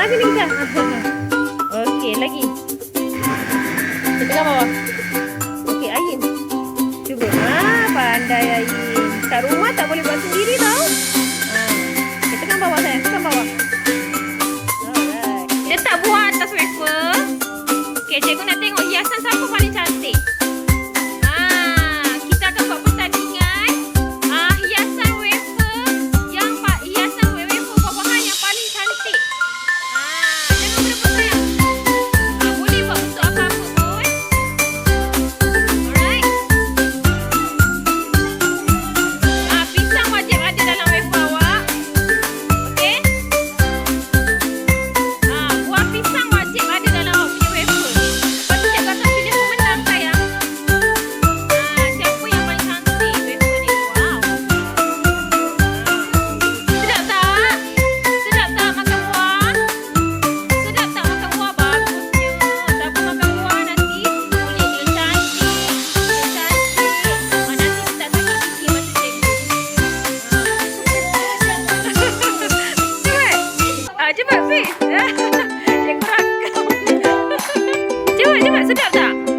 Panas sini kita. Okey, lagi. Kita kan bawah. Okey, Ain. Cuba. Ha, pandai Ain. Kat rumah tak boleh buat sendiri tau. Ha. Kita kan bawah sayang. Tekan bawah. Alright. Letak buah atas wafer. Okey, cikgu nak 啊哈哈捡过来给我哈